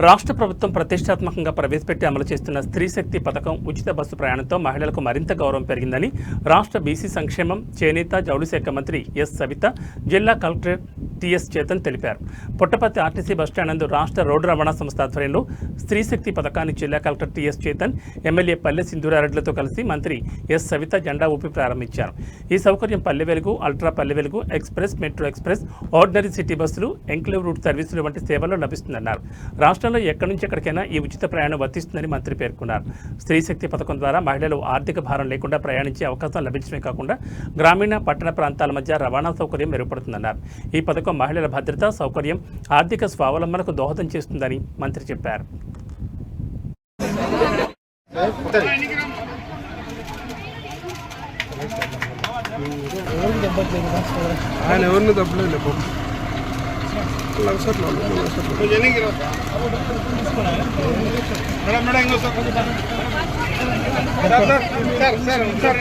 రాష్ట్ర ప్రభుత్వం ప్రతిష్టాత్మకంగా ప్రవేశపెట్టి అమలు చేస్తున్న స్త్రీ శక్తి పథకం ఉచిత బస్సు ప్రయాణంతో మహిళలకు మరింత గౌరవం పెరిగిందని రాష్ట్ర బీసీ సంక్షేమం చేనేత జౌళి శాఖ మంత్రి ఎస్ సవిత జిల్లా కలెక్టర్ టిఎస్ చేతన్ తెలిపారు. పుట్టపర్తి ఆర్టీసీ బస్టాండ్ నందు రాష్ట్ర రోడ్డు రవాణా సంస్థ ఆధ్వర్యంలో స్త్రీ శక్తి పథకాన్ని జిల్లా కలెక్టర్ టిఎస్ చేతన్ ఎమ్మెల్యే పల్లె సింధూరారెడ్డిలతో కలిసి మంత్రి ఎస్ సవిత జెండా ఊపి ప్రారంభించారు. ఈ సౌకర్యం పల్లె Velugu ultra Palle Velugu express metro express ordinary city బస్సులు ఎంక్లేవ్ రూట్ సర్వీసులు వంటి సేవలు లభిస్తుందన్నారు. రాష్ట్రంలో ఎక్కడి నుంచి ఎక్కడికైనా ఈ ఉచిత ప్రయాణం వర్తిస్తుందని మంత్రి పేర్కొన్నారు. స్త్రీ శక్తి పథకం ద్వారా మహిళలు ఆర్థిక భారం లేకుండా ప్రయాణించే అవకాశం లభించడమే కాకుండా గ్రామీణ పట్టణ ప్రాంతాల మధ్య రవాణా సౌకర్యం మెరుగుపడుతుందన్నారు. ఈ పథకం మహిళల భద్రత సౌకర్యం ఆర్థిక స్వావలంబనకు దోహదం చేస్తుందని మంత్రి చెప్పారు. ఆయన ఎవరిని sir sir sir sir sir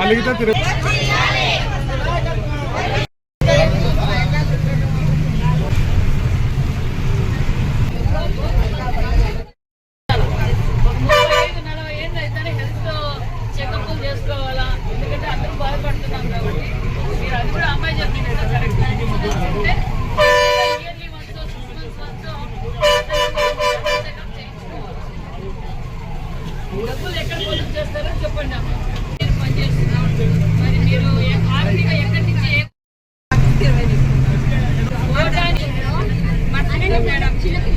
అలిగితే తిరుగు డబ్బులు ఎక్కడ పొదుపు చేస్తారో చెప్పండి అమ్మ. మీరు పనిచేస్తున్నాం మరి మీరు ఏ- ఆర్థిక ఎక్కడి నుంచి మేడం చెరువులు